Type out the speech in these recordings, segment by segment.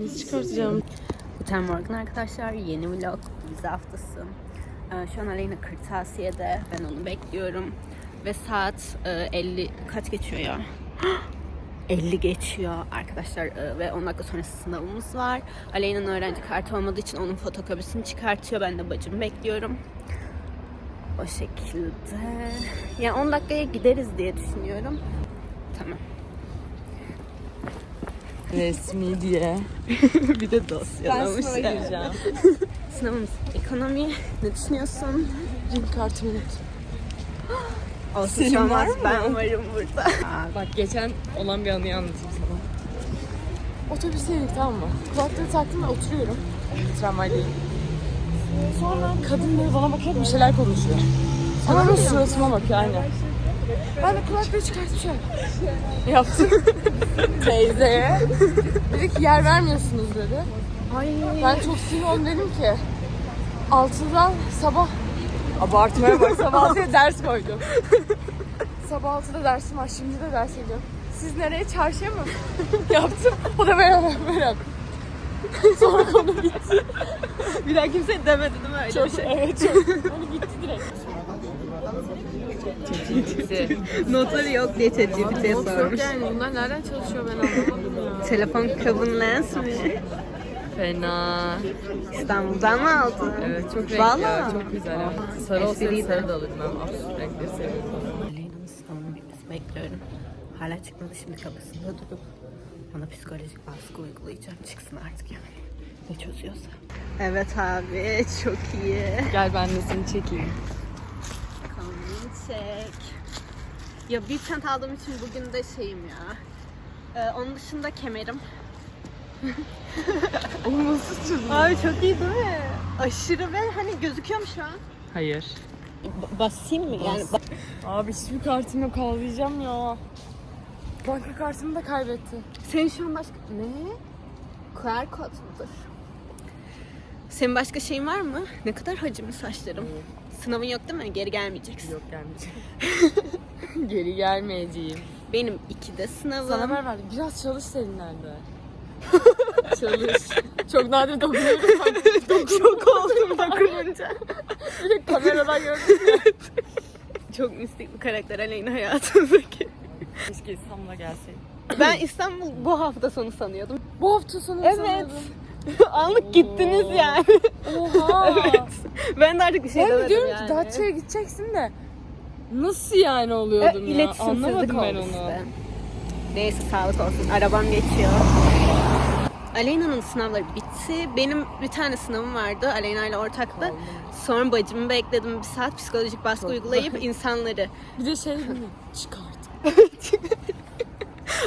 Nasıl çıkartacağım? Guten Morgen arkadaşlar. Yeni vlog vize haftası. Ee, Şu an Aleyna kırtasiyede. Ben onu bekliyorum. Ve saat e, 50 kaç geçiyor ya? 50 geçiyor arkadaşlar Ee, ve 10 dakika sonrası sınavımız var. Aleyna'nın öğrenci kartı olmadığı için onun fotokopisini çıkartıyor. Ben de bacımı bekliyorum. O şekilde. Yani 10 dakikaya gideriz diye düşünüyorum. Tamam. Resmi diye. bir de Ben dosyalamış. sınava gireceğim. Sınavımız ekonomi. Ne düşünüyorsun? Ring kartımı unuttum. Olsun Senin var mı? Ben varım burada. Bak geçen olan bir anıyı anlatayım sana. Otobüse indik tamam mı? Kulaklığı taktım ve oturuyorum. Tramvaydayım. Sonra kadın böyle bana bakıyor bir şeyler konuşuyor. Sonra suratıma bakıyor aynen. Ben de kulaklığı çıkartıp şöyle yaptım. Teyzeye. Dedi ki yer vermiyorsunuz dedi. Ay. Ben çok sinir oldum dedim ki altıdan sabah abartmaya bak sabah altıya ders koydum. sabah altıda dersim var şimdi de ders ediyorum. Siz nereye çarşıya mı? Yaptım. O da merhaba merhaba. Sonra konu bitti. Bir daha kimse demedi değil mi öyle Çok, bir şey? evet çok. Konu gitti direkt. Notları yok diye ChatGPT'ye sormuş. yani bunlar nereden çalışıyor ben anlamadım ya. Telefon kabın lens mi? Fena. İstanbul'dan mı aldın? Evet çok renkli Vallahi. ya, çok güzel. Evet. Sarı olsaydı sarı da alırdım ben. Absürt renkleri seviyorum. Aleyna'nın sınavını bitmesi bekliyorum. Hala çıkmadı şimdi kapısında durup bana psikolojik baskı uygulayacak. Çıksın artık yani. Ne çözüyorsa. Evet abi çok iyi. Gel ben de seni çekeyim. Çek. Ya bir çanta aldığım için bugün de şeyim ya. Ee, onun dışında kemerim. Oğlum nasıl çözdün? Abi çok iyi değil mi? Aşırı ve hani gözüküyor mu şu an? Hayır. basayım mı? Yani Bas. Abi hiçbir kartım yok ağlayacağım ya. Banka kartımı da kaybetti. Senin şu an başka... Ne? QR kod mudur? Senin başka şeyin var mı? Ne kadar hacimli saçlarım. Sınavın yok değil mi? Geri gelmeyeceksin. Yok gelmeyeceğim. Geri gelmeyeceğim. Benim ikide sınavım. Sana haber verdim. Biraz çalış senin nerede? çalış. Çok nadir dokunuyorum. Çok oldum dokununca. Bir de kameradan gördüm. Çok mistik bir karakter Aleyna hayatımdaki. Keşke İstanbul'a gelseydim. Ben İstanbul bu hafta sonu sanıyordum. Bu hafta sonu Evet. sanıyordum. Anlık gittiniz yani. Oha. evet. Ben de artık bir şey demedim diyorum yani. ki Datça'ya gideceksin de nasıl yani oluyordum E, ya? Anlamadım ben onu. işte. Neyse sağlık olsun. Arabam geçiyor. Aleyna'nın sınavları bitti. Benim bir tane sınavım vardı. Aleyna ile ortaktı. Sonra bacımı bekledim bir saat psikolojik baskı Çok uygulayıp insanları. Bir de şey mi? Çıkart.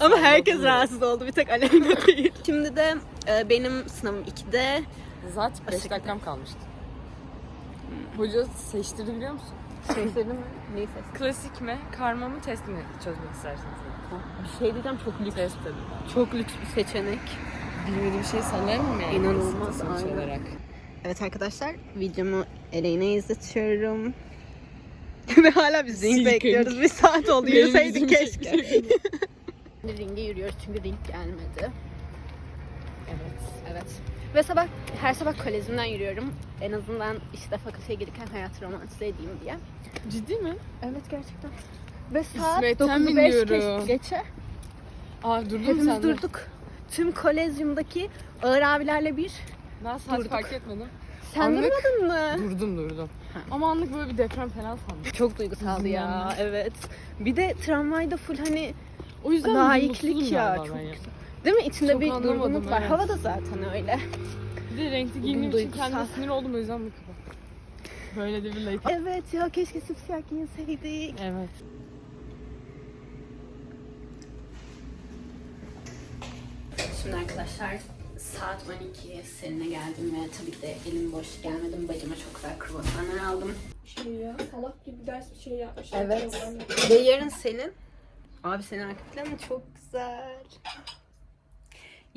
Ama herkes rahatsız oldu. Bir tek Aleyna değil. Şimdi de e, benim sınavım 2'de. Zaten 5 Teşekkür dakikam kalmıştı. Hoca seçtirdi biliyor musun? Şey söyledim mi? Neyi ses? Klasik mi, karma mı, test mi çözmek istersiniz? Bir şey diyeceğim çok lüks. Test dedim. Çok lüks bir seçenek. Bilmediğim şey sanırım mı yani? İnanılmaz, Sonuç aynen. olarak. Evet arkadaşlar videomu Eleyna'ya izletiyorum. Ve hala biz ring bekliyoruz. Bir saat oldu yürüseydik keşke. ringe yürüyoruz çünkü ring gelmedi. Evet. Evet. Ve sabah her sabah kolejimden yürüyorum. En azından işte fakülteye gelirken hayatı romantize edeyim diye. Ciddi mi? Evet gerçekten. Ve saat İsmet'ten 9'u 5 biliyorum. geçe. Aa durdun mu Hepimiz sen de? durduk. Tüm kolejimdaki ağır abilerle bir. Ben saat Durduk. fark etmedim. Sen Anlık. durmadın mı? Durdum durdum. Ama anlık böyle bir deprem falan sandım. Çok duygusaldı ya. Evet. Bir de travmayda full hani O yüzden Laiklik mutsuzum ya, galiba çok ben ya. güzel. Değil mi? İçinde Çok bir durgunluk var. evet. Havada zaten öyle. Bir de renkli giyindiğim için duygusal. kendime sinir oldum o yüzden bu kadar. Böyle de bir like. Evet ya keşke simsiyah giyinseydik. Evet. Şimdi arkadaşlar saat 12 seninle geldim ve tabii ki de elim boş gelmedim. Bacıma çok güzel kruvasanlar aldım. Şey ya salak gibi ders bir şey yapmış. Evet. Ve yarın senin. Abi senin arka çok güzel.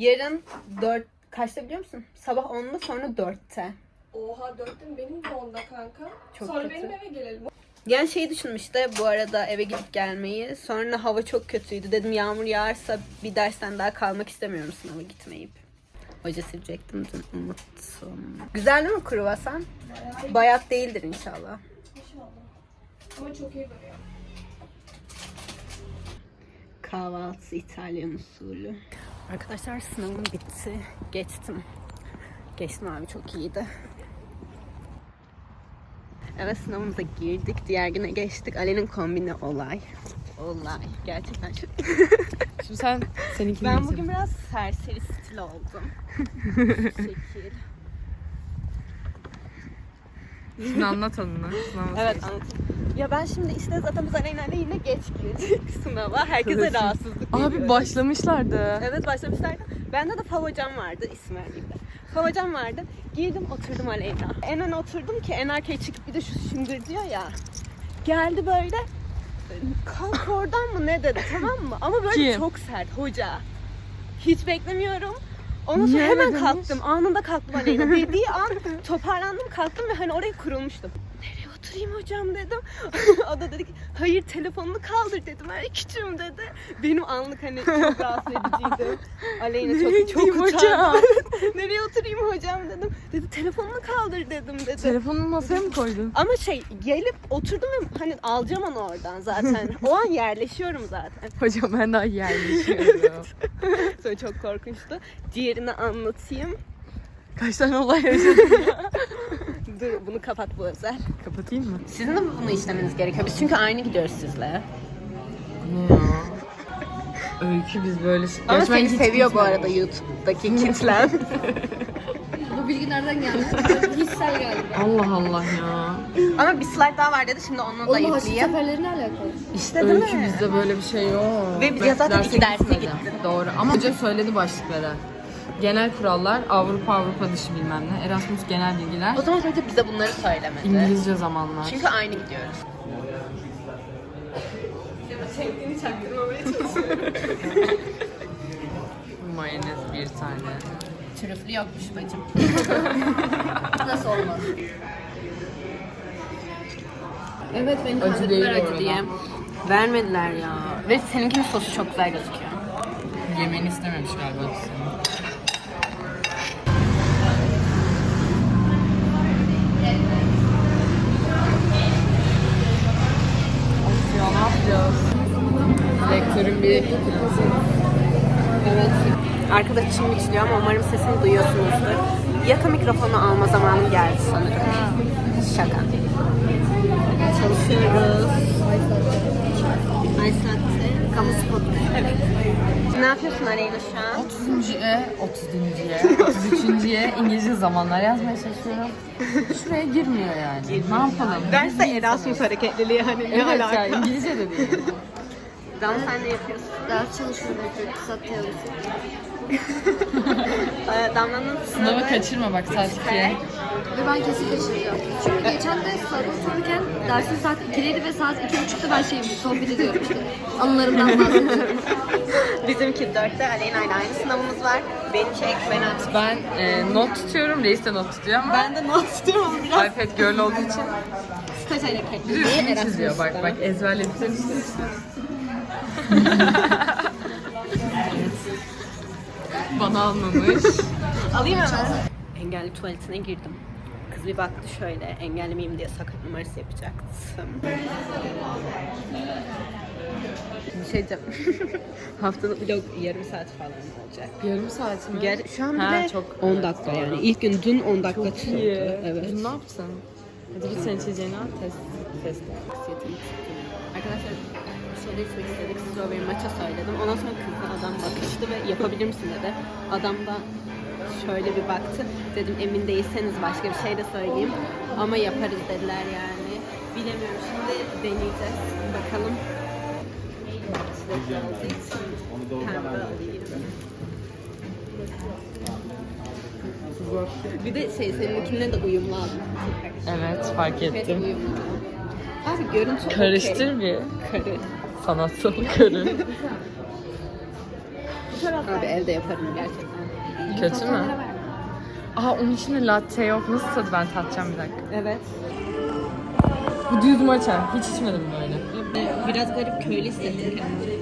Yarın 4 kaçta biliyor musun? Sabah 10'da sonra 4'te. Oha dörtte mi? Benim de onda kanka. Çok Sonra kötü. benim eve gelelim. Yani şey düşündüm işte bu arada eve gidip gelmeyi. Sonra hava çok kötüydü. Dedim yağmur yağarsa bir dersten daha kalmak istemiyorum sınava gitmeyip. Hoca silecektim dün unuttum. Güzel değil mi kruvasan? Bayat değildir inşallah. İnşallah. Ama çok iyi duruyor. Kahvaltısı İtalyan usulü. Arkadaşlar sınavım bitti. Geçtim. Geçtim abi çok iyiydi. Evet sınavımıza girdik. Diğer güne geçtik. Ali'nin kombini olay. Olay. Gerçekten çok... Şimdi sen seninkini Ben bugün biraz serseri stil oldum. Şekil. Şimdi anlat. Sınavı Evet anlatayım. Ya ben şimdi işte zaten biz Aleyna'yla yine geç girdik sınava. Herkese rahatsızlık Abi veriyoruz. başlamışlardı. Evet başlamışlardı. Bende de favocam vardı isim vermeyeyim de. Favocam vardı. Girdim oturdum Aleyna. En öne oturdum ki en arkaya çıkıp bir de şu şıngır diyor ya. Geldi böyle kalk oradan mı ne dedi tamam mı? Ama böyle Kim? çok sert hoca. Hiç beklemiyorum. Ondan sonra Niye hemen demiş? kalktım. Anında kalktım Aleyna. Dediği an toparlandım kalktım ve hani oraya kurulmuştum. Oturayım hocam dedim. o da dedi ki hayır telefonunu kaldır dedim. Ay küçüğüm dedi. Benim anlık hani çok rahatsız ediciydi. Aleyna çok çok hocam? Nereye oturayım hocam dedim. Dedi telefonunu kaldır dedim dedi. Telefonunu masaya mı koydun? Ama şey gelip oturdum ve hani alacağım onu oradan zaten. o an yerleşiyorum zaten. Hocam ben daha yerleşiyorum. Sonra çok korkunçtu. Diğerini anlatayım. Kaç tane olay yaşadın? Dur bunu kapat bu özel. Kapatayım mı? Sizin de bunu işlemeniz gerekiyor. Biz çünkü aynı gidiyoruz sizle. Ne ya? Öykü biz böyle... Ama Gerçi seni hiç seviyor bu arada YouTube'daki kitlem. Bu bilgi nereden geldi? Hissel geldi. Allah Allah ya. Ama bir slide daha var dedi. Şimdi onu da Onun haşit yükleyeyim. seferleri ne alakalı? İşte değil Öykü mi? bizde böyle bir şey yok. Ve biz ya zaten iki derse gittin. Doğru ama hoca söyledi başlıkları. Genel kurallar, Avrupa Avrupa dışı bilmem ne, Erasmus genel bilgiler, O zaman sadece bize bunları söylemedi. İngilizce zamanlar. Çünkü aynı gidiyoruz. Mayonez bir tane. Trüflü yokmuş bacım. Nasıl olmaz? Evet beni Acı değil kandırdılar bu acı arada. diye. Vermediler ya. Ve seninkinin sosu çok güzel gözüküyor. Yemeni istememiş galiba senin. Yapacağız? Rektörün bir Evet. Arkada çim biçiliyor ama umarım sesini duyuyorsunuzdur. Yaka mikrofonu alma zamanım geldi sanırım. Şaka. Çalışıyoruz. Ay. Kamu spotu. Evet. Ne yapıyorsun Aleyna şu an? 30.ye, 30.ye, 33.ye İngilizce zamanlar yazmaya çalışıyorum. Şuraya girmiyor yani. Ne yapalım? Derse Erasmus hareketliliği hani ne Evet alaka? ya İngilizce de değil. Dan sen ne yapıyorsun? Ders çalışıyorum. İktisat teorisi. Ee, Damla'nın Sınavı kaçırma bak saat 2'ye. Ve ben kesin kaçıracağım. Çünkü geçen de sınava otururken dersin saat 2'deydi ve saat 2.30'da ben şey sohbet ediyorum işte. Anılarımdan bahsediyorum. Bizimki dörtte Aleyna ile aynı sınavımız var. Beni çek, ben at. Ben e, not tutuyorum, reis de not tutuyor ama Ben de not tutuyorum biraz iPad girl olduğu için staj bir de üstünü çiziyor bak bak ezberlediklerini çiziyor. Bana almamış. Alayım hemen. Engelli tuvaletine girdim. Kız bir baktı şöyle, engelli miyim diye sakat numarası yapacaktım. Bir şey diyeceğim. Haftanın vlog yarım saat falan olacak. Yarım saat mi? Ger şu an Ha, bile çok- 10 dakika yani. İlk gün dün 10 dakika Çok tutuldu. iyi. Evet. Dün ne yaptın? Hadi git sen içeceğini al test. Test. Arkadaşlar şeyde içmek istedik. Strawberry maça söyledim. Ondan sonra kızla adam bakıştı ve yapabilir misin dedi. Adam da şöyle bir baktı. Dedim emin değilseniz başka bir şey de söyleyeyim. Ama yaparız dediler yani. Bilemiyorum şimdi deneyeceğiz. Bakalım. Bir de şey seninkinden de uyumlu aldım. Evet fark Evet ettim. uyumlu. Abi görüntü. Karıştır bir Karı. Sanatsal karı. Abi evde yaparım gerçekten. Kötü mü? Aa onun içinde latte yok. Nasıl tadı ben tatacağım bir dakika. Evet. Bu düz maça. Hiç içmedim böyle. Biraz garip köylü hissettim kendimi.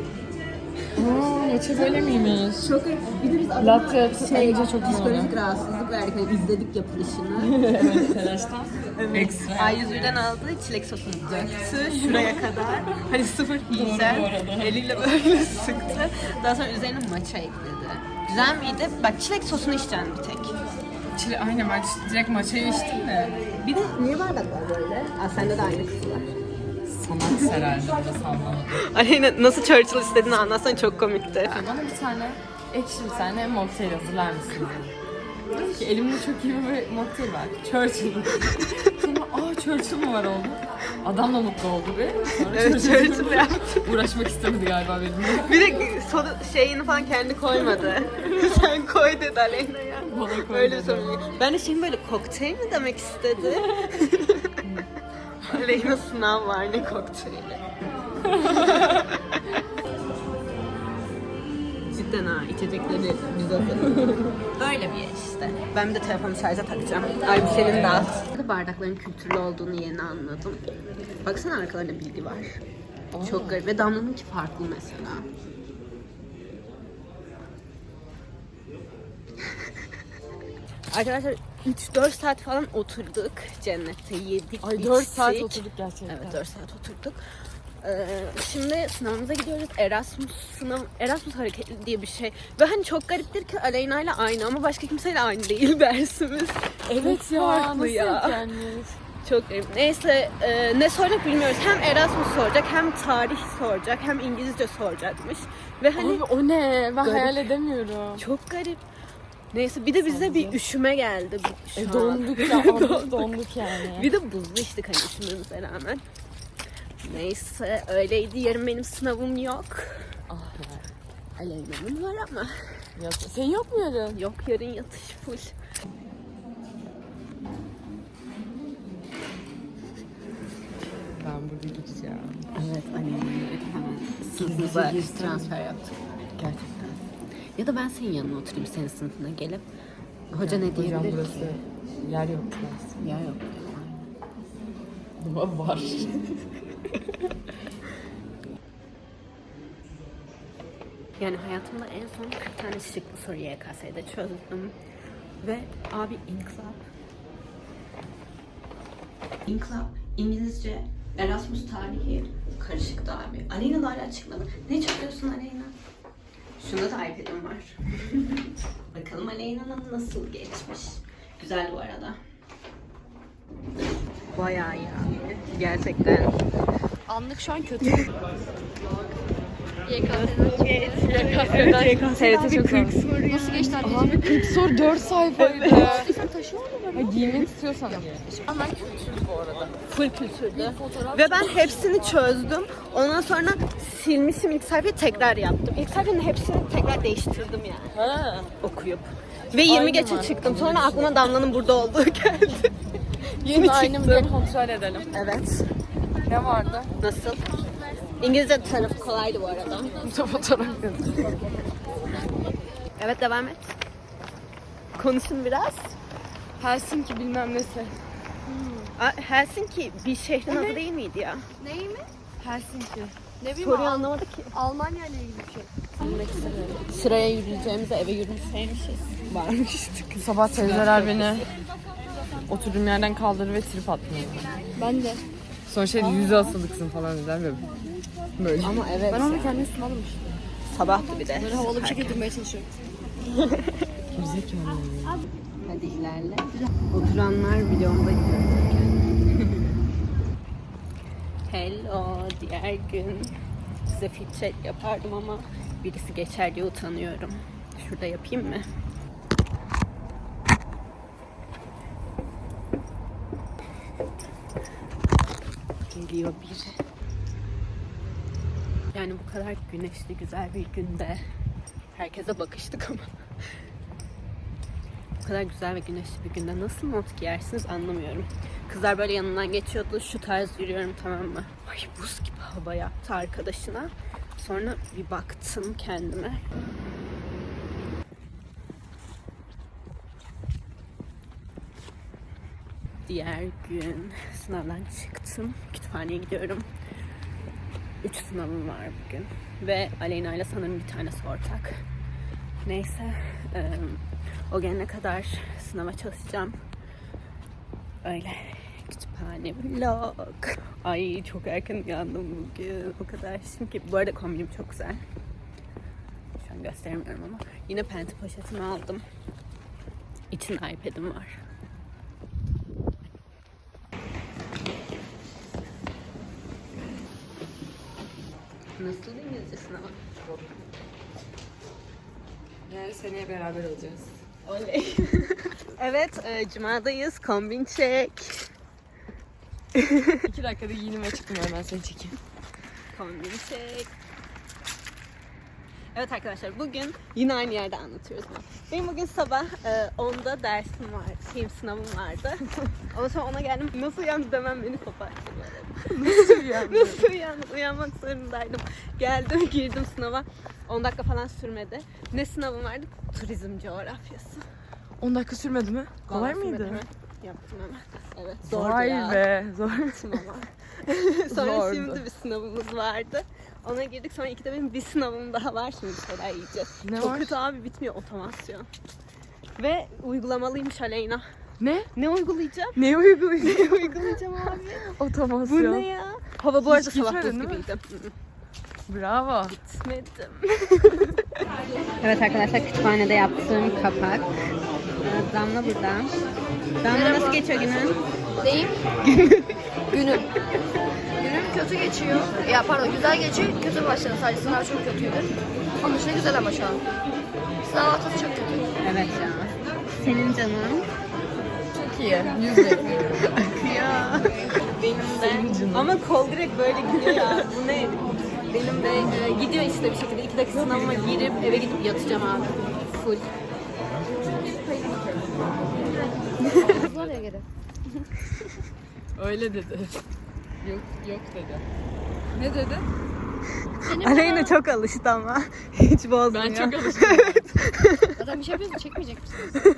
Aa, böyle miymiş? Çok. Bir de biz Latte şey, önce çok psikolojik rahatsızlık verdik. Hani izledik yapılışını. evet, telaştan. Ekstra. A101'den aldığı çilek sosunu döktü şuraya kadar. Hani sıfır yiyeceğim. bu arada. Eliyle böyle sıktı. Daha sonra üzerine matcha ekledi. Güzel miydi? Bak çilek sosunu içeceğim bir tek. Çile, aynen ben direkt maçayı içtim de. Bir de niye bardaklar böyle? Aa sende de aynı kız var. Sanat herhalde sallamadım. Aleyna nasıl Churchill istediğini anlatsan çok komikti. Bana bir tane ekşi bir tane mocktail hazırlar mısın? dedi. Dedim ki elimde çok iyi bir mocktail var. Churchill. Sonra aa Churchill mi var oldu? Adam da mutlu oldu be. Sonra Evet, Churchill yaptı. Uğraşmak istemedi galiba benimle. Bir de soda şeyini falan kendi koymadı. Sen koy dedi Aleyna'ya. Bana koy Öyle bir. Ben de şimdi böyle kokteyl mi demek istedi? Aleyna sınav var ne kokteyli. Cidden ha içecekleri biz hazırladık. Öyle bir yer işte. Ben bir de telefonu şarja takacağım. Ay senin dağıt. Bardakların kültürlü olduğunu yeni anladım. Baksana arkalarında bilgi var. Çok garip ve Damla'nınki farklı mesela. Arkadaşlar 3-4 saat falan oturduk cennette yedik Ay 4 saat içtik. oturduk gerçekten. Evet 4 saat oturduk. Ee, şimdi sınavımıza gidiyoruz. Erasmus sınav, Erasmus hareketli diye bir şey. Ve hani çok gariptir ki Aleyna ile aynı ama başka kimseyle aynı değil dersimiz. Evet ya farklı nasıl ya. Çok garip. Neyse e, ne soracak bilmiyoruz. Hem Erasmus soracak hem tarih soracak hem İngilizce soracakmış. Ve hani Abi o ne? Ben Garip. hayal edemiyorum. çok garip. Neyse bir de bize bir üşüme geldi. şu E an. donduk ya, donduk, donduk yani. Bir de buzlu içtik hani üşümemize rağmen. Neyse öyleydi. Yarın benim sınavım yok. Ah ya. Aleyna'nın var ama. Ya, Senin yok mu yarın? Yok yarın yatış full. Ben burada gideceğim. Evet Aleyna'yı hemen sınıfımıza transfer yaptık. Gerçekten. Ya da ben senin yanına oturayım senin sınıfına gelip. Hoca ne Hocam diyebilir burası ki? yer yok biraz. Ya yok. Ama var. Yani hayatımda en son 40 tane şıklı soru YKS'de çözdüm. Ve abi inkılap. İnkılap, İngilizce, Erasmus tarihi karışıktı abi. Aleyna da hala çıkmadı. Ne çözüyorsun Aleyna? Şunda da iPad'im var. Bakalım Aleyna'nın nasıl geçmiş. Güzel bu arada. Bayağı iyi abi. Gerçekten. Anlık şu an kötü. TRT 40 soru. Nasıl geçti anneciğim? Abi 40 soru 4 sayfaydı. Taşıyor musun? Ha, giymek istiyorsan. Ama bu arada. full kültürlü. Ve ben hepsini çözdüm. Ondan sonra silmişim ilk sayfayı tekrar yaptım. İlk sayfanın hepsini tekrar değiştirdim yani Ha. okuyup. Ve 20 Aynı geçe var. çıktım. Sonra aklıma Damla'nın burada olduğu geldi. Yeni aynı mı diye kontrol edelim. Evet. Ne vardı? Nasıl? İngilizce tarafı kolaydı bu arada. Fotoğraf. Evet devam et. Konuşun biraz. Helsinki bilmem nesi. Aa, Helsinki bir şehrin adı değil miydi ya? Neyi mi? Helsinki. Ne bileyim Soruyu Al- anlamadık ki. Almanya ile ilgili bir şey. Sıraya yürüyeceğimize eve yürümeseymişiz. Varmıştık. Sabah teyzeler beni oturduğum yerden kaldırdı ve trip atmıyor. Ben de. Sonra şey yüzü asılıksın falan dediler ve böyle. Ama evet. Ben onu kendi üstüme almış. Sabahtı bir de. Böyle havalı bir şekilde durmaya çalışıyorum. Gerizekalı. Hadi ilerle. Oturanlar videomda Hello diğer gün size check yapardım ama birisi geçer diye utanıyorum. Şurada yapayım mı? Geliyor biri. Yani bu kadar güneşli güzel bir günde herkese bakıştık ama bu kadar güzel ve güneşli bir günde nasıl mont giyersiniz anlamıyorum. Kızlar böyle yanından geçiyordu. Şu tarz yürüyorum tamam mı? Ay buz gibi hava yaptı arkadaşına. Sonra bir baktım kendime. Diğer gün sınavdan çıktım. Kütüphane kütüphaneye gidiyorum. Üç sınavım var bugün. Ve Aleyna ile sanırım bir tanesi ortak. Neyse. o gelene kadar sınava çalışacağım. Öyle. Kütüphane vlog. Ay çok erken uyandım bugün. O kadar şimdi bu arada kombinim çok güzel. Şu an gösteremiyorum ama. Yine penti poşetimi aldım. İçinde iPad'im var. Nasıl İngilizce sınavı? Yani seneye beraber olacağız. Oley. evet, e, Cuma'dayız. Kombin çek. İki dakikada giyinim ve çıktım hemen seni çekeyim. Kombin çek. Evet arkadaşlar bugün yine aynı yerde anlatıyoruz bunu. Benim bugün sabah e, 10'da dersim var, şeyim sınavım vardı. Ama sonra ona geldim. Nasıl uyandı demem beni koparttı. Nasıl yani? Nasıl uyandım? Uyanmak zorundaydım. Geldim, girdim sınava. 10 dakika falan sürmedi. Ne sınavım vardı? Turizm coğrafyası. 10 dakika sürmedi mi? Kolay Vallahi sürmedi mıydı? mi? Yaptım hemen. Evet. Zordu Vay ya. be. Zor. Sonra Zordu. şimdi bir sınavımız vardı. Ona girdik. Sonra ikide benim bir sınavım daha var. Şimdi bir şeyler yiyeceğiz. Ne Çok var? kötü abi bitmiyor otomasyon. Ve uygulamalıymış Aleyna. Ne? Ne uygulayacağım? Ne uygulayacağım? ne uygulayacağım abi? Bu Otomasyon. ne ya? Hava bu arada sabah buz değil mi? gibiydi. Bravo. Gitmedim. evet arkadaşlar kütüphanede yaptığım kapak. Ee, Damla burada. Damla nasıl geçiyor günün? Neyim? Günüm. Günüm kötü geçiyor. Ya pardon güzel geçiyor. Kötü başladı. Sadece sınav çok kötüydü. Onun dışında güzel ama şu an. Sınav haftası çok kötü. Evet ya. Senin canın. Çok iyi. Yüz bekliyorum. Ya. Benim de. Ama kol direkt böyle gidiyor ya. Bu ne? Benim de e, gidiyor işte bir şekilde. İki dakika sınavıma girip eve gidip yatacağım abi. Full. Geri. Öyle dedi. Yok yok dedi. Ne dedi? Aleyna çok alıştı ama. Hiç bozmuyor. Ben çok alıştım. Zaten bir şey yapıyorsa çekmeyecek misiniz?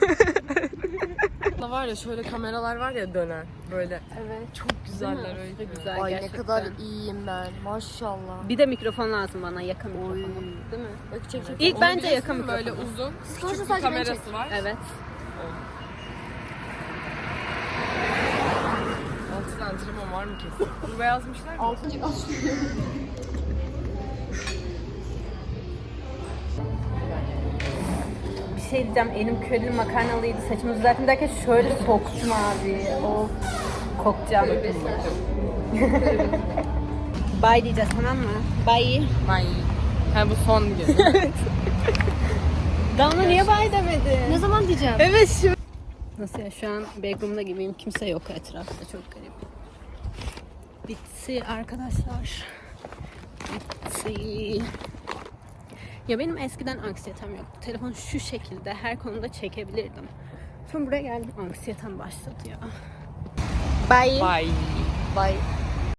var ya şöyle kameralar var ya dönen böyle. Evet. Çok güzeller öyle. Güzel Ay gerçekten. ne kadar iyiyim ben. Maşallah. Bir de mikrofon lazım bana yakın mikrofon. Değil mi? Bak çek çek. İlk bence yakın mikrofon. Böyle uzun. Küçük bir sadece beni kamerası var. Evet. Antrenman var mı kesin? Bunu yazmışlar mı? Altıncı Bir şey diyeceğim. Elim köreli makarnalıydı. Saçımı düzelttim derken şöyle soktum abi. Of. Kokacağım. Bye diyeceğiz tamam mı? Bye. Bye. Ha bu son gün. Damla niye bye demedi? Ne zaman diyeceğim? Evet şu. Nasıl ya şu an backroom'da gibiyim. Kimse yok etrafta. Çok garip. Bitti arkadaşlar. Bitti. Ya benim eskiden anksiyetem yoktu. Telefon şu şekilde her konuda çekebilirdim. Sonra buraya geldim anksiyetem başladı ya. Bye. Bye. Bye.